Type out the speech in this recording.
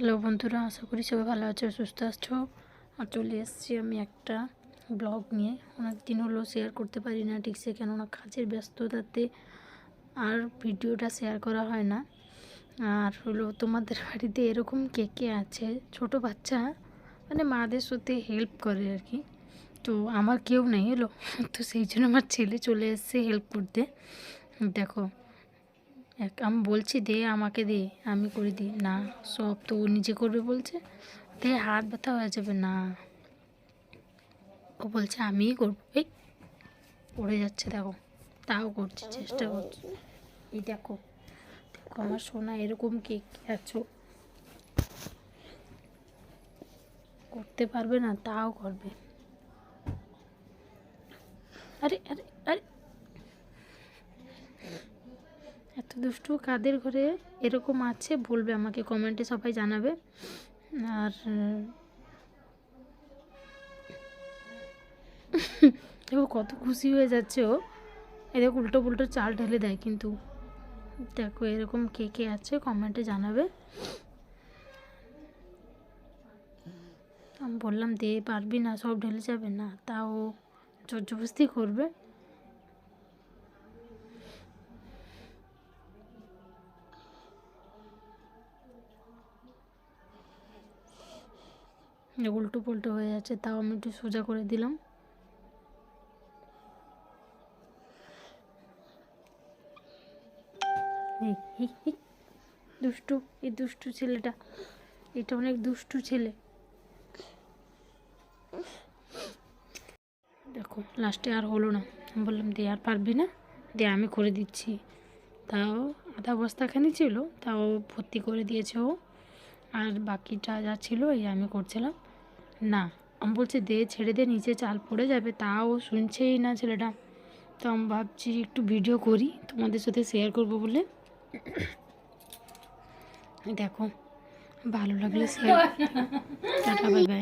Hello বন্ধুরা, আশা করি সবাই ভালো আছো, সুস্থ আছো। আর চলে এসেছি আমি একটা ব্লগ নিয়ে। অনেক দিন হলো শেয়ার করতে পারি না ঠিক সে, কেননা কাজের ব্যস্ততাতে আর ভিডিওটা শেয়ার করা হয় না। আর হলো তোমাদের বাড়িতে এরকম কে কে আছে? ছোট বাচ্চা মানে মাদের সাথে হেল্প করে আর কি। তো আমার কেউ নেই এলো তো সেই জন্য আমার ছেলে চলে এসছে হেল্প করতে। দেখো এক, আমি বলছি দে, আমাকে দে, আমি করে দিই। না, সব তো ও নিজে করবে বলছে। দে, হাত ব্যথা হয়ে যাবে, না। ও বলছে, আমিই করব। এই, পড়ে যাচ্ছে, দেখো। তাও করছি, চেষ্টা করছি। এই দেখো দেখো আমার সোনা এরকম কে কে আছো? করতে পারবে না, তাও করবে। আরে আরে আরে এত দুষ্টু কাদের ঘরে এরকম আছে? বলবে আমাকে, কমেন্টে সবাই জানাবে। আর, দেখো কত খুশি হয়ে যাচ্ছে ও। এদের উল্টো পুল্টো চাল ঢেলে দেয় কিন্তু। দেখো এরকম কে কে আছে, কমেন্টে জানাবে। আমি বললাম, দে, পারবি না, সব ঢেলে যাবে। না, তাও জবরদস্তি করবে। উল্টো পুল্টো হয়ে যাচ্ছে, তাও আমি একটু সোজা করে দিলাম। দুষ্টু, এই দুষ্টু ছেলেটা, এটা অনেক দুষ্টু ছেলে। দেখো লাস্টে আর হলো না। বললাম, দে আর পারবি না? দে, আমি করে দিচ্ছি। তাও আধা বস্তাখানি ছিল, তাও ভর্তি করে দিয়েছে ও। আর বাকিটা যা ছিল, এই আমি করছিলাম। না আমি বলছি দে ছেড়ে দে নিচে চাল পড়ে যাবে তাও শুনছেই না ছেলেটা। তো আমি ভাবছি একটু ভিডিও করি তোমাদের সাথে শেয়ার করব বলে। দেখো ভালো লাগলে শেয়ার টাটা বাই বাই